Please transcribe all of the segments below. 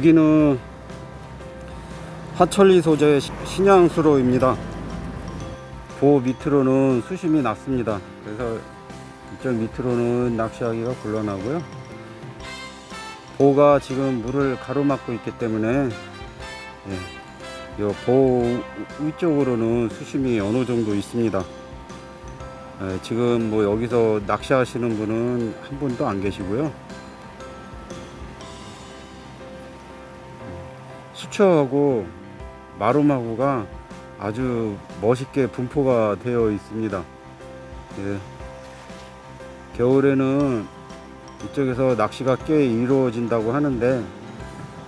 여기는 화천리 소재 시- 신양수로입니다. 보 밑으로는 수심이 낮습니다. 그래서 이쪽 밑으로는 낚시하기가 곤란하고요. 보가 지금 물을 가로막고 있기 때문에 예, 요보 위쪽으로는 수심이 어느 정도 있습니다. 예, 지금 뭐 여기서 낚시하시는 분은 한 분도 안 계시고요. 수초하고 마루마구가 아주 멋있게 분포가 되어 있습니다. 예. 겨울에는 이쪽에서 낚시가 꽤 이루어진다고 하는데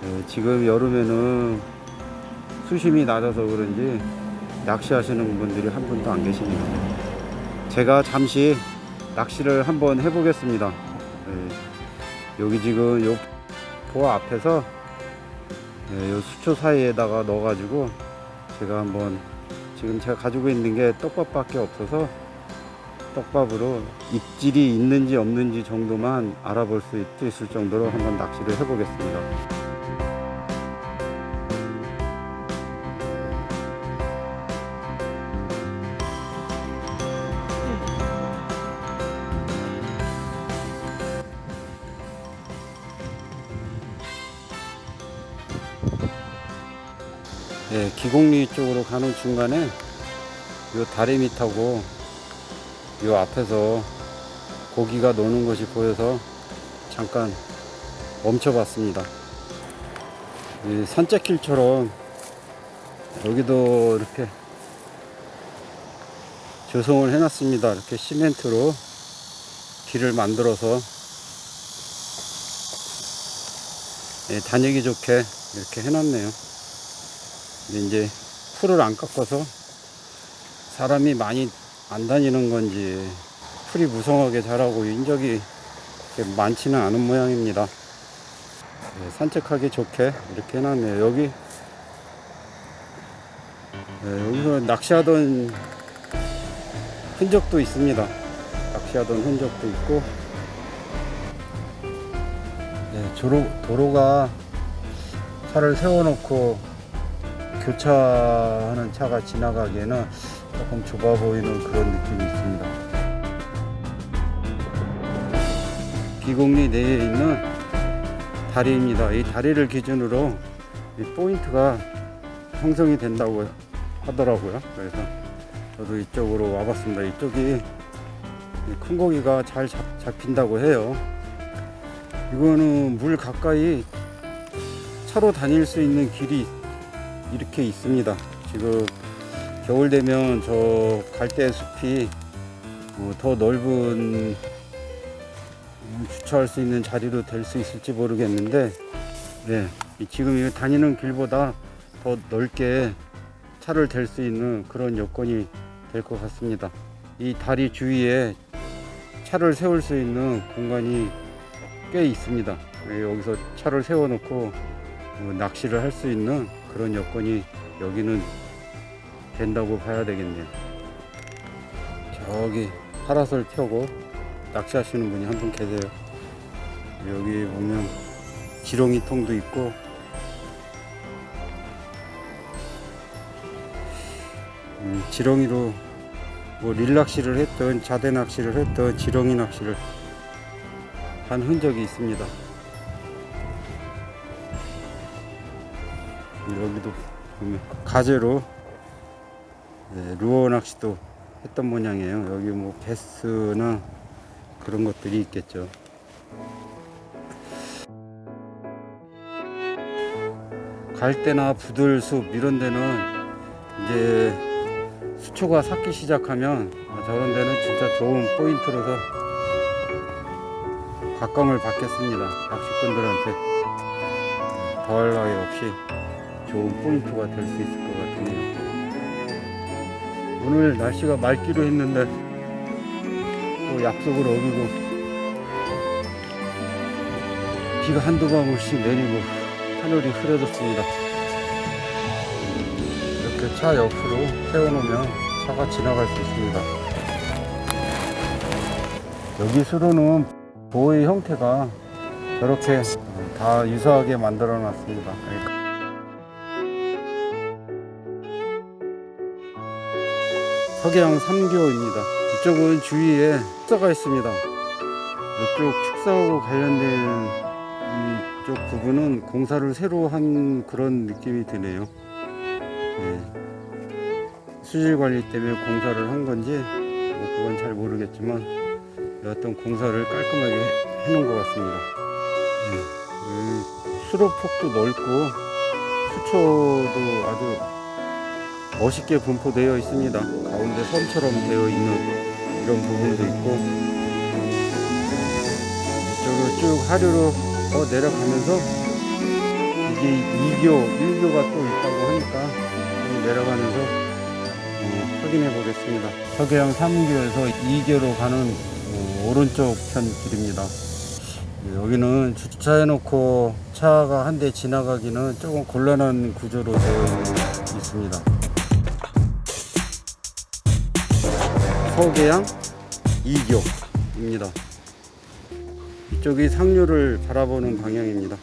예, 지금 여름에는 수심이 낮아서 그런지 낚시하시는 분들이 한 분도 안 계십니다. 제가 잠시 낚시를 한번 해보겠습니다. 예, 여기 지금 요보 앞에서 예, 요 수초 사이에다가 넣어가지고 제가 한번 지금 제가 가지고 있는 게 떡밥밖에 없어서 떡밥으로 입질이 있는지 없는지 정도만 알아볼 수 있- 있을 정도로 한번 낚시를 해보겠습니다. 예, 기곡리 쪽으로 가는 중간에 요 다리 밑하고 요 앞에서 고기가 노는 것이 보여서 잠깐 멈춰봤습니다. 이 산책길처럼 여기도 이렇게 조성을 해놨습니다. 이렇게 시멘트로 길을 만들어서 예, 다니기 좋게 이렇게 해놨네요. 근데 이제 풀을 안 깎아서 사람이 많이 안 다니는 건지 풀이 무성하게 자라고 인적이 많지는 않은 모양입니다. 네, 산책하기 좋게 이렇게 해놨네요. 여기 네, 여기서 낚시하던 흔적도 있습니다. 낚시하던 흔적도 있고 네, 도로, 도로가 차를 세워놓고 교차하는 차가 지나가기에는 조금 좁아 보이는 그런 느낌이 있습니다. 기곡리 내에 있는 다리입니다. 이 다리를 기준으로 이 포인트가 형성이 된다고 하더라고요. 그래서 저도 이쪽으로 와봤습니다. 이쪽이 이큰 고기가 잘 잡, 잡힌다고 해요. 이거는 물 가까이 차로 다닐 수 있는 길이 이렇게 있습니다. 지금 겨울 되면 저 갈대 숲이 어, 더 넓은 음, 주차할 수 있는 자리로 될 수 있을지 모르겠는데, 네, 이 지금 이 다니는 길보다 더 넓게 차를 댈 수 있는 그런 여건이 될 것 같습니다. 이 다리 주위에 차를 세울 수 있는 공간이 꽤 있습니다. 네, 여기서 차를 세워놓고 어, 낚시를 할 수 있는 그런 여건이 여기는 된다고 봐야 되겠네요. 저기 파라솔 펴고 낚시하시는 분이 한 분 계세요. 여기 보면 지렁이 통도 있고 음, 지렁이로 뭐 릴낚시를 했던 자대 낚시를 했던 지렁이 낚시를 한 흔적이 있습니다. 여기도 가재로 네, 루어 낚시도 했던 모양이에요. 여기 뭐 베스나 그런 것들이 있겠죠. 갈대나 부들숲 이런 데는 이제 수초가 삭기 시작하면 아, 저런 데는 진짜 좋은 포인트로서 각광을 받겠습니다. 낚시꾼들한테 더할 나위 없이 좋은 포인트가 될 수 있을 것 같으네요. 오늘 날씨가 맑기로 했는데 또 약속을 어기고 비가 한두 방울씩 내리고 하늘이 흐려졌습니다. 이렇게 차 옆으로 세워놓으면 차가 지나갈 수 있습니다. 여기 수로는 보의 형태가 저렇게 다 유사하게 만들어 놨습니다. 석양 3교입니다. 이쪽은 주위에 축사가 있습니다. 이쪽 축사하고 관련된 이쪽 부분은 공사를 새로 한 그런 느낌이 드네요. 네. 수질 관리 때문에 공사를 한 건지 뭐 그건 잘 모르겠지만 어떤 공사를 깔끔하게 해- 해놓은 것 같습니다. 네. 이 수로폭도 넓고 수초도 아주 멋있게 분포되어 있습니다. 가운데 섬처럼 되어 있는 이런 부분도 있고 이쪽으로 쭉 하류로 더 내려가면서 이게 2교, 1교가 또 있다고 하니까 좀 내려가면서 어, 확인해 보겠습니다. 서계양 3교에서 2교로 가는 어, 오른쪽 편 길입니다. 네, 여기는 주차해 놓고 차가 한 대 지나가기는 조금 곤란한 구조로 되어 있- 있습니다. 서계양 2교입니다. 이쪽이 상류를 바라보는 방향입니다.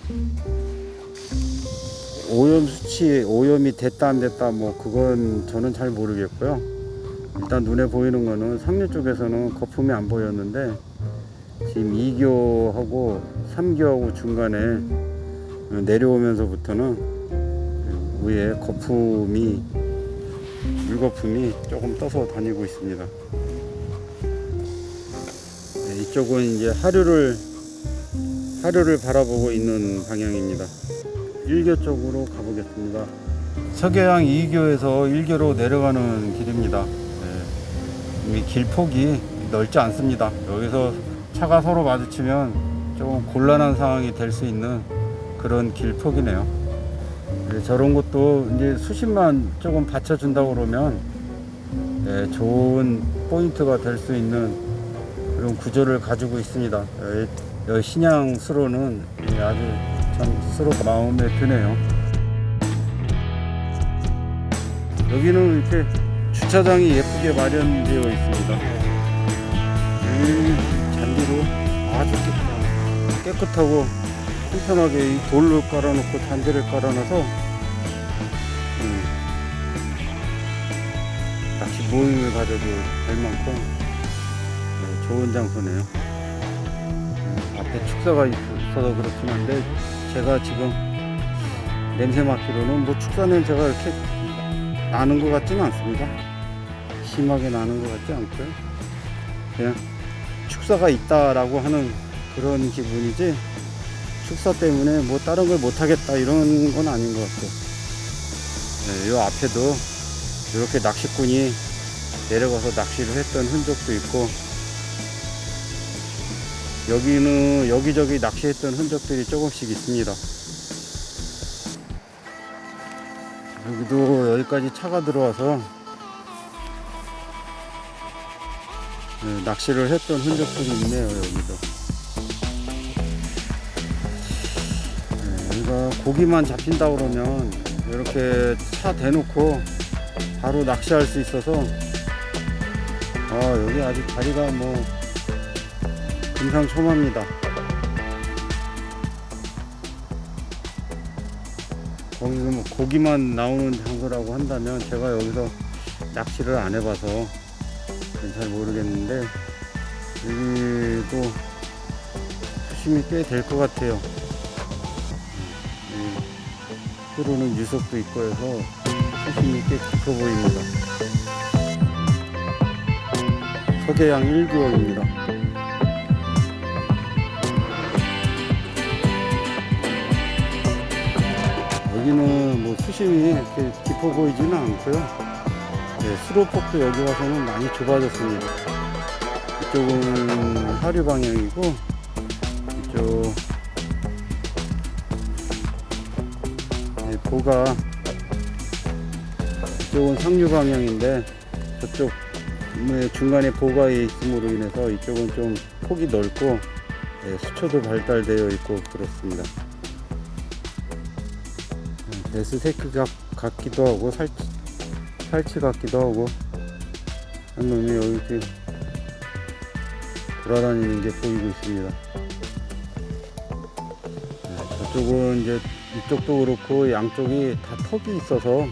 오염 수치, 오염이 됐다 안 됐다 뭐 그건 저는 잘 모르겠고요. 일단 눈에 보이는 거는 상류 쪽에서는 거품이 안 보였는데 지금 2교하고 3교하고 중간에 내려오면서부터는 위에 거품이 물거품이 조금 떠서 다니고 있습니다. 네, 이쪽은 이제 하류를 하류를 바라보고 있는 방향입니다. 1교 쪽으로 가보겠습니다. 서계양 2교에서 1교로 내려가는 길입니다. 네, 이 길폭이 넓지 않습니다. 여기서 차가 서로 마주치면 조금 곤란한 상황이 될 수 있는 그런 길 폭이네요. 네, 저런 것도 이제 수심만 조금 받쳐준다고 그러면 네, 좋은 포인트가 될 수 있는 그런 구조를 가지고 있습니다. 여- 여 신양 수로는 예, 아주 참 수로 마음에 드네요. 여기는 이렇게 주차장이 예쁘게 마련되어 있습니다. 이 잔디로 아주 깨- 깨끗하고 편편하게 이 돌로 깔아놓고 잔디를 깔아놔서 음, 낚시 모임을 가져도 될 만큼 네, 좋은 장소네요. 음, 앞에 축사가 있어서 그렇긴 한데 제가 지금 냄새 맡기로는 뭐 축사 냄새가 이렇게 나는 것 같지는 않습니다. 심하게 나는 것 같지 않고요. 그냥 축사가 있다라고 하는 그런 기분이지 축사 때문에 뭐 다른 걸 못하겠다 이런 건 아닌 것 같아요. 네, 요 앞에도 이렇게 낚시꾼이 내려가서 낚시를 했던 흔적도 있고 여기는 여기저기 낚시했던 흔적들이 조금씩 있습니다. 여기도 여기까지 차가 들어와서 네, 낚시를 했던 흔적들이 있네요 여기도. 네, 여기가 고기만 잡힌다 그러면 이렇게 차 대놓고 바로 낚시할 수 있어서 아 여기 아직 다리가 뭐 금상첨화입니다. 거기 뭐 고기만 나오는 장소라고 한다면 제가 여기서 낚시를 안 해봐서 잘 모르겠는데 여기도 수심이 꽤 될 것 같아요. 음, 이 흐르는 유속도 있고 해서 수심이 꽤 깊어 보입니다. 서계양 1구역입니다. 수심이 이렇게 깊어 보이지는 않고요. 네, 수로폭도 여기 와서는 많이 좁아졌습니다. 이쪽은 하류 방향이고 이쪽 네, 보가 이쪽은 상류 방향인데 저쪽 네, 중간에 보가 있음으로 인해서 이쪽은 좀 폭이 넓고 네, 수초도 발달되어 있고 그렇습니다. 베스 새끼 같, 같기도 하고 살치, 살치 같기도 하고 한 놈이 여기 이렇게 돌아다니는 게 보이고 있습니다. 네, 이쪽은 이제 이쪽도 그렇고 양쪽이 다 턱이 있어서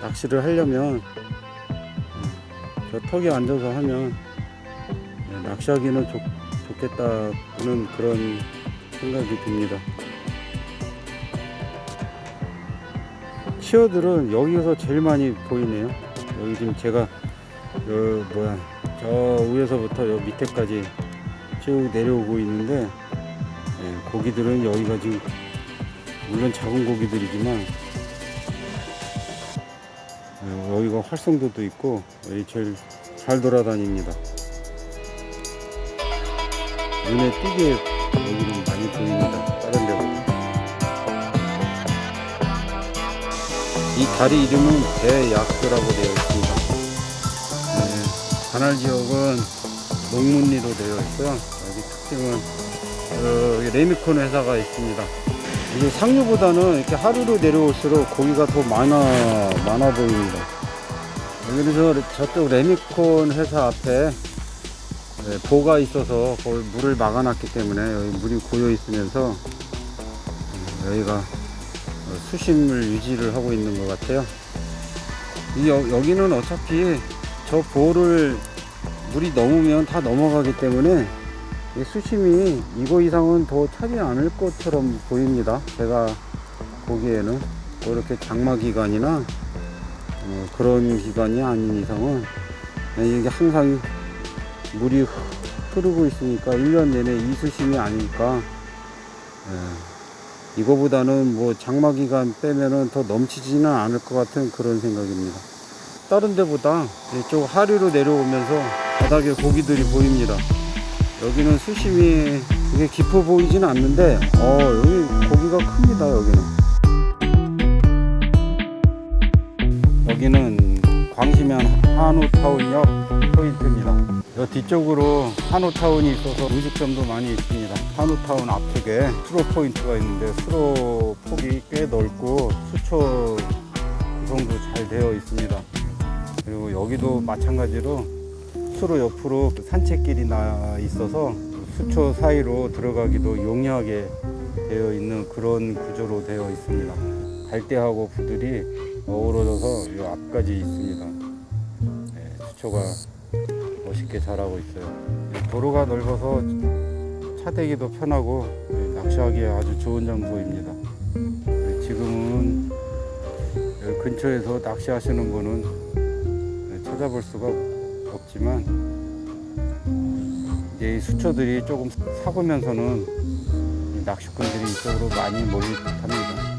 낚시를 하려면 음, 저 턱에 앉아서 하면 네, 낚시하기는 좋, 좋겠다는 그런 생각이 듭니다. 치어들은 여기서 제일 많이 보이네요. 여기 지금 제가 요 뭐야 저 위에서부터 요 밑에까지 쭉 내려오고 있는데 예, 고기들은 여기가 지금 물론 작은 고기들이지만 예, 여기가 활성도도 있고 여기 제일 잘 돌아다닙니다. 눈에 띄게 여기는 많이 보입니다. 다른 데보다. 이 다리 이름은 대약수라고 되어 있습니다. 네, 관할 지역은 농문리로 되어 있고요. 여기 특징은 어, 레미콘 회사가 있습니다. 이게 상류보다는 이렇게 하루로 내려올수록 고기가 더 많아 많아 보입니다. 그래서 저쪽 레미콘 회사 앞에 네, 보가 있어서 거기 물을 막아놨기 때문에 여기 물이 고여 있으면서 음, 여기가 어, 수심을 유지를 하고 있는 것 같아요. 이 여, 여기는 어차피 저 보를 물이 넘으면 다 넘어가기 때문에 이 수심이 이거 이상은 더 차지 않을 것처럼 보입니다. 제가 보기에는 뭐 이렇게 장마 기간이나 어, 그런 기간이 아닌 이상은 이게 항상 물이 흐르고 있으니까 1년 내내 이 수심이 아니니까 예, 이거보다는 뭐 장마 기간 빼면은 더 넘치지는 않을 것 같은 그런 생각입니다. 다른 데보다 이쪽 하류로 내려오면서 바닥에 고기들이 보입니다. 여기는 수심이 그게 깊어 보이진 않는데 어 여기 고기가 큽니다 여기는 여기는 광시면 한우타운역 포인트입니다 여 뒤쪽으로 한우타운이 있어서 음식점도 많이 있습니다 한우타운 앞쪽에 수로 포인트가 있는데 수로 폭이 꽤 넓고 수초 구성도 잘 되어 있습니다 그리고 여기도 마찬가지로 수로 옆으로 산책길이 나 있어서 수초 사이로 들어가기도 용이하게 되어 있는 그런 구조로 되어 있습니다. 갈대하고 부들이 어우러져서 이 앞까지 있습니다. 네, 수초가 멋있게 자라고 있어요. 네, 도로가 넓어서 차 대기도 편하고 네, 낚시하기에 아주 좋은 장소입니다. 네, 지금은 근처에서 낚시하시는 분은 네, 찾아볼 수가 없지만 이제 이 수초들이 조금 사고면서는 이 낚시꾼들이 이쪽으로 많이 몰릴 듯합니다.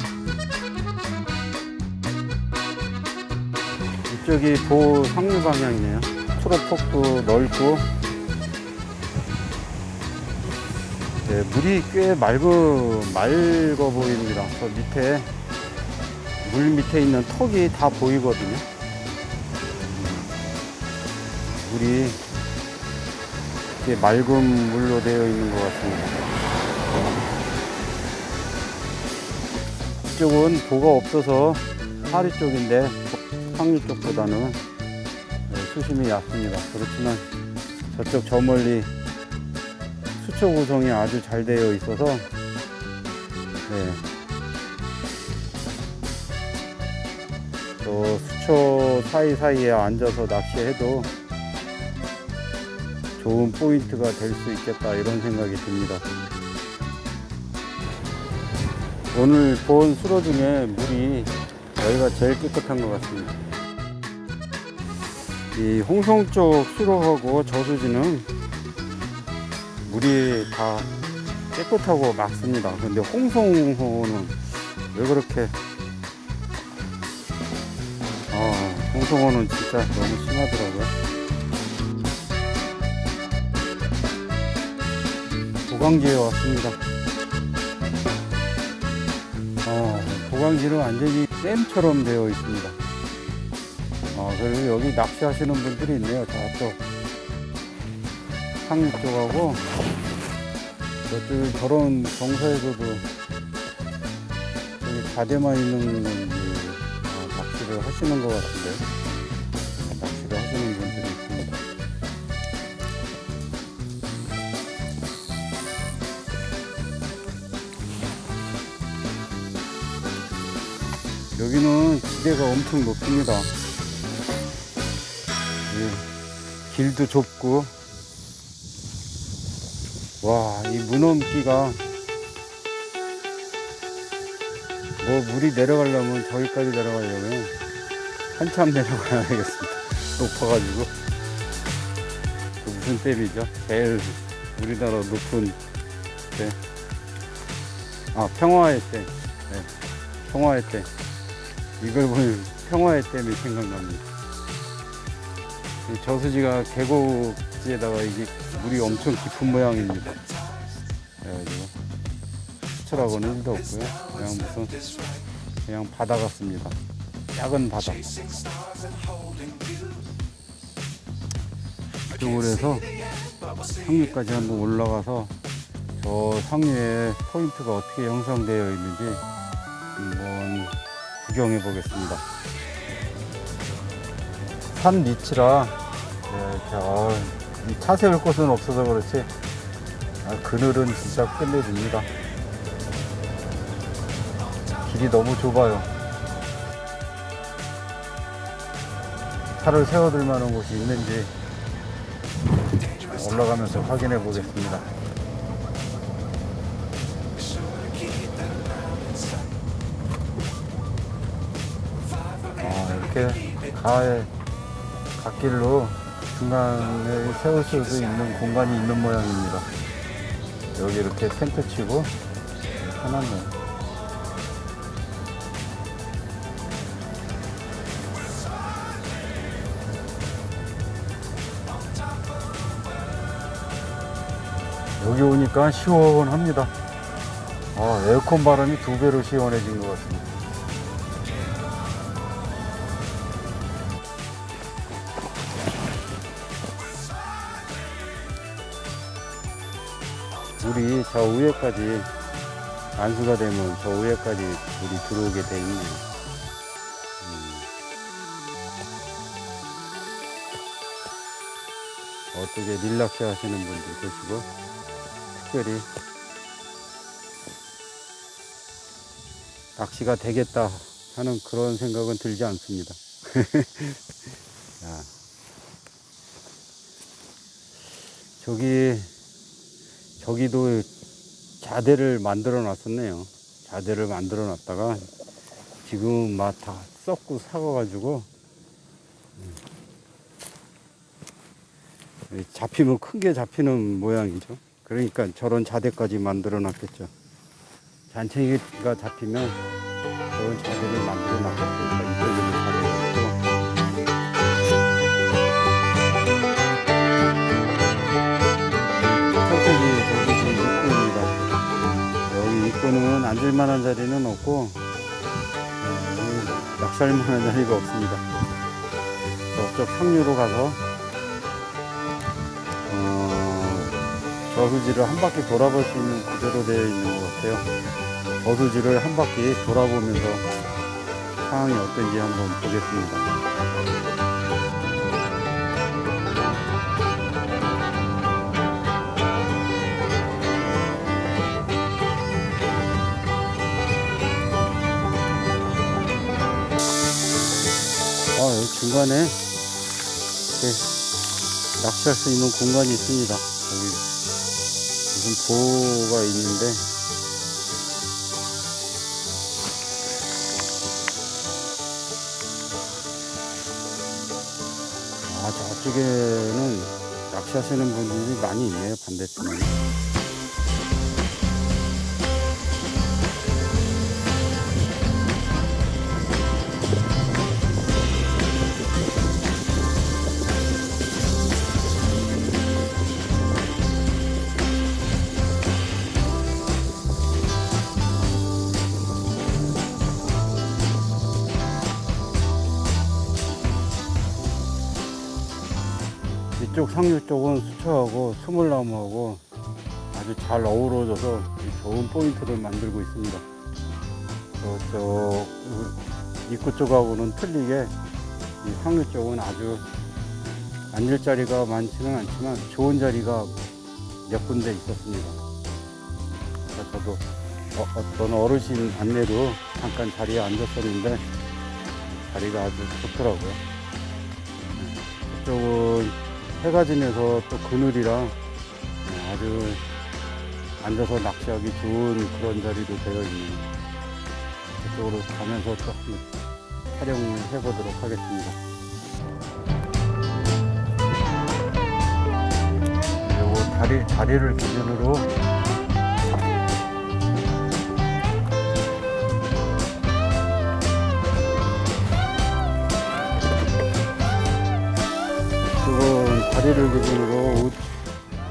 이쪽이 보 상류 방향이네요. 초록폭도 넓고 네, 물이 꽤 맑어, 맑어 보입니다. 저 밑에 물 밑에 있는 턱이 다 보이거든요. 물이 이렇게 맑은 물로 되어 있는 것 같습니다. 이쪽은 보가 없어서 하류 쪽인데 상류 쪽보다는 네, 수심이 얕습니다. 그렇지만 저쪽 저 멀리 수초 구성이 아주 잘 되어 있어서 네. 또 수초 사이사이에 앉아서 낚시해도 좋은 포인트가 될 수 있겠다 이런 생각이 듭니다. 오늘 본 수로 중에 물이 여기가 제일 깨끗한 것 같습니다. 이 홍성 쪽 수로하고 저수지는 물이 다 깨끗하고 맑습니다. 근데 홍성호는 왜 그렇게 아, 홍성호는 진짜 너무 심하더라고요. 보강지에 왔습니다. 어, 보강지는 완전히 댐처럼 되어 있습니다. 아, 그리고 여기 낚시하시는 분들이 있네요. 저쪽. 상류 쪽하고. 저쪽 저런 정서에서도 여기 가대만 있는 건지 아, 어, 낚시를 하시는 것 같은데. 낚시를 하시는 분들이 있습니다. 여기는 기대가 엄청 높습니다. 길도 좁고, 와, 이 무넘기가, 뭐, 물이 내려가려면, 저기까지 내려가려면, 한참 내려가야 되겠습니다. 높아가지고. 그 무슨 댐이죠? 제일 우리나라 높은 댐. 아, 평화의 댐. 네. 평화의 댐. 이걸 보면 평화의 댐이 생각납니다. 이 저수지가 계곡지에다가 이게 물이 엄청 깊은 모양입니다. 그래가지고 수출하고는 일도 없고요. 그냥 무슨 그냥 바다 같습니다. 작은 바다. 이쪽으로 해서 상류까지 한번 올라가서 저 상류에 포인트가 어떻게 형성되어 있는지 한번 구경해 보겠습니다. 산 밑이라 네, 어, 이차 세울 곳은 없어서 그렇지 아, 그늘은 진짜 끝내줍니다. 길이 너무 좁아요. 차를 세워둘 만한 곳이 있는지 올라가면서 확인해 보겠습니다. 아, 이렇게 가에 갓길로 중간에 세울 수도 있는 공간이 있는 모양입니다. 여기 이렇게 텐트 치고 해놨네요. 여기 오니까 시원합니다. 아, 에어컨 바람이 두 배로 시원해진 것 같습니다. 물이 저 위에까지 안수가 되면 저 위에까지 물이 들어오게 돼 있네요. 음. 어떻게 릴락스 하시는 분들 계시고 특별히 낚시가 되겠다 하는 그런 생각은 들지 않습니다. 자, 저기 저기도 자대를 만들어 놨었네요. 자대를 만들어 놨다가 지금 막 다 썩고 삭아가지고 음. 잡히면 큰 게 잡히는 모양이죠. 그러니까 저런 자대까지 만들어 놨겠죠. 잔챙이가 잡히면 저런 자대를 만들어 놨겠죠. 입구는 앉을만한 자리는 없고 어, 여기 낚시할만한 자리가 없습니다. 저쪽 상류로 가서 어, 저수지를 한 바퀴 돌아볼 수 있는 구조로 되어 있는 것 같아요. 저수지를 한 바퀴 돌아보면서 상황이 어떤지 한번 보겠습니다. 중간에 이렇게 낚시할 수 있는 공간이 있습니다. 여기 무슨 보가 있는데 아 저쪽에는 낚시하시는 분들이 많이 있네요 반대편에 이쪽 상류 쪽은 수초하고 스물나무하고 아주 잘 어우러져서 좋은 포인트를 만들고 있습니다. 저쪽 입구 쪽하고는 틀리게 이 상류 쪽은 아주 앉을 자리가 많지는 않지만 좋은 자리가 몇 군데 있었습니다. 저도 어, 떤 어르신 안내로 잠깐 자리에 앉았었는데 자리가 아주 좋더라고요. 네, 저쪽은 해가 지면서 또 그늘이랑 네, 아주 앉아서 낚시하기 좋은 그런 자리도 되어 있네요. 그쪽으로 가면서 또 한번 촬영을 해보도록 하겠습니다. 요거 다리, 다리를 기준으로 다리를 기준으로 우-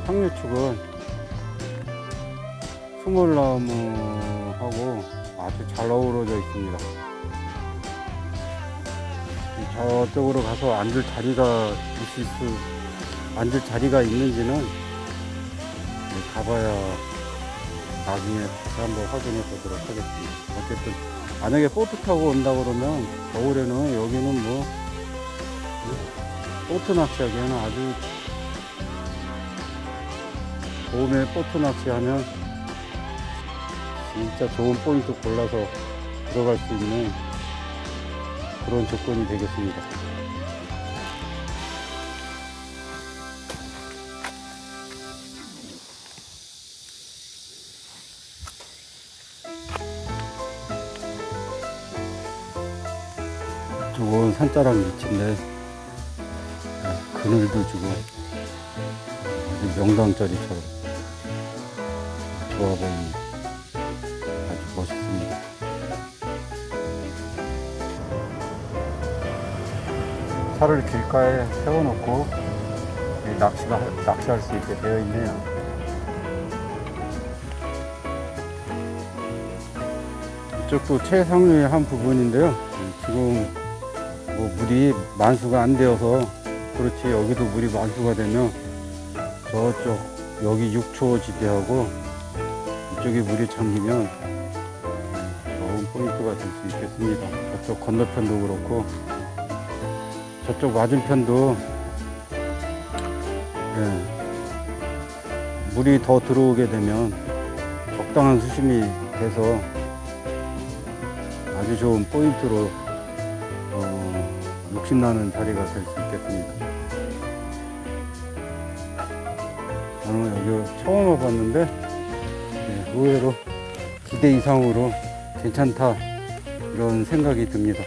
상류축은 스몰나무하고 아주 잘 어우러져 있습니다. 저쪽으로 가서 앉을 자리가 있을 수, 앉을 자리가 있는지는 네, 가봐야 나중에 다시 한번 확인해 보도록 하겠습니다. 어쨌든 만약에 보트 타고 온다 그러면 겨울에는 여기는 뭐 보트 낚시하기에는 아주 봄에 보트 낚시 하면 진짜 좋은 포인트 골라서 들어갈 수 있는 그런 조건이 되겠습니다. 저건 산자락 밑인데 네, 그늘도 주고 아주 명당자리처럼 좋아 보입니다. 아주 멋있습니다. 차를 길가에 세워놓고 이 낚시가 낚시할 수 있게 되어 있네요. 이쪽도 최상류의 한 부분인데요. 음, 지금 뭐 물이 만수가 안 되어서 그렇지 여기도 물이 만수가 되면 저쪽 여기 6초 지대하고 이쪽에 물이 잠기면 좋은 포인트가 될 수 있겠습니다. 저쪽 건너편도 그렇고 저쪽 맞은편도 예, 물이 더 들어오게 되면 적당한 수심이 돼서 아주 좋은 포인트로 어, 욕심나는 자리가 될 수 있겠습니다. 저는 여기 처음 와봤는데 예, 의외로 기대 이상으로 괜찮다 이런 생각이 듭니다.